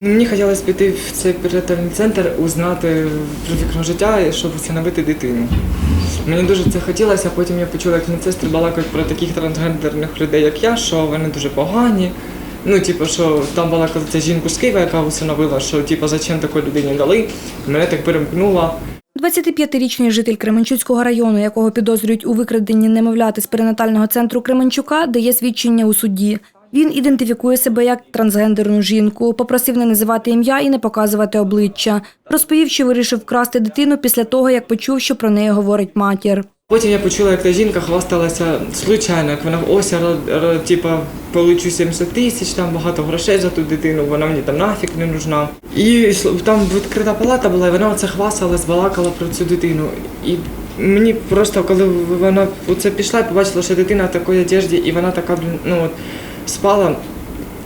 Мені хотілося піти в цей перинатальний центр, узнати про вікно життя, щоб встановити дитину. Мені дуже це хотілося, потім я почула, як медсестри балакають про таких трансгендерних людей, як я, що вони дуже погані. Ну, типу, що там балакала ця жінка з Києва, яка усиновила, що типу, зачем такої людині дали. Мене так перемкнуло. 25-річний житель Кременчуцького району, якого підозрюють у викраденні немовляти з перинатального центру Кременчука, дає свідчення у суді. Він ідентифікує себе як трансгендерну жінку, попросив не називати ім'я і не показувати обличчя. Розповів, що вирішив вкрасти дитину після того, як почув, що про неї говорить матір. Потім я почула, як та жінка хвасталася случайно, як вона ось типа получу 70 тисяч, там багато грошей за ту дитину, вона мені там нафіг не нужна. І там відкрита палата була, і вона оце хвасталась, балакала про цю дитину. І мені просто, коли вона оце пішла, я побачила, що дитина в такій одежді, і вона така, ну от спала.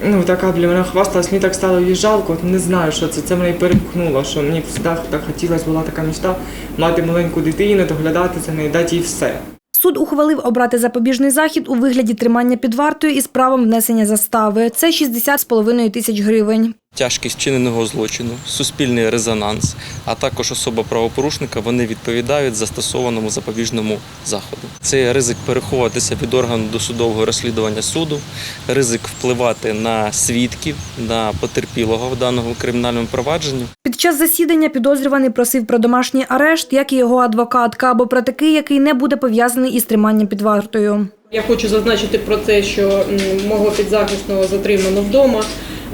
Ну, така, бля, вона хвасталась, мені так стало її жалко, не знаю, що це. Це мене і перемкнуло, що мені завжди так хотілося, була така мечта мати маленьку дитину, доглядати за нею, дати їй все. Суд ухвалив обрати запобіжний захід у вигляді тримання під вартою із правом внесення застави. Це 60,5 тисяч гривень. Тяжкість вчиненого злочину, суспільний резонанс, а також особа правопорушника вони відповідають застосованому запобіжному заходу. Це ризик переховуватися від органу досудового розслідування суду, ризик впливати на свідків, на потерпілого в даному кримінальному провадженні. Під час засідання підозрюваний просив про домашній арешт, як і його адвокатка, або про такий, який не буде пов'язаний із триманням під вартою. Я хочу зазначити про те, що мого підзахисного затримано вдома.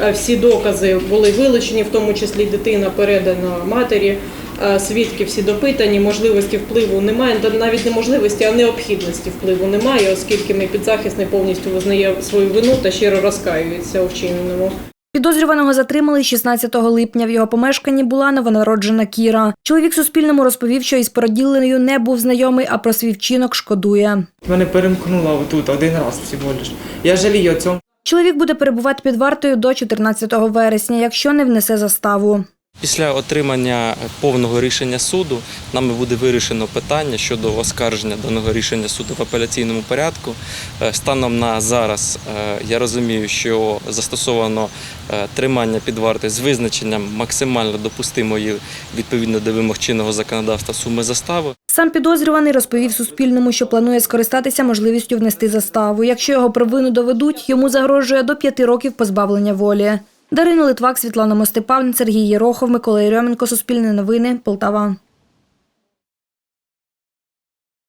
Е, Всі докази були вилучені, в тому числі дитина передана матері. Е, Свідки всі допитані, можливості впливу немає, навіть не можливості, а необхідності впливу немає, оскільки мій підзахисний повністю визнає свою вину та щиро розкаюється у вчиненому. Підозрюваного затримали 16 липня. В його помешканні була новонароджена Кіра. Чоловік Суспільному розповів, що із породіленою не був знайомий, а про свій вчинок шкодує. Мене перемкнуло отут один раз всього лиш. Я жалію о цьому. Чоловік буде перебувати під вартою до 14 вересня, якщо не внесе заставу. Після отримання повного рішення суду нами буде вирішено питання щодо оскарження даного рішення суду в апеляційному порядку. Е, Станом на зараз е, я розумію, що застосовано е, тримання під вартою з визначенням максимально допустимої відповідно до вимог чинного законодавства суми застави. Сам підозрюваний розповів Суспільному, що планує скористатися можливістю внести заставу. Якщо його провину доведуть, йому загрожує до п'яти років позбавлення волі. Дарина Литвак, Світлана Мостепан, Сергій Єрохов, Микола Єрьоменко, Суспільне новини, Полтава.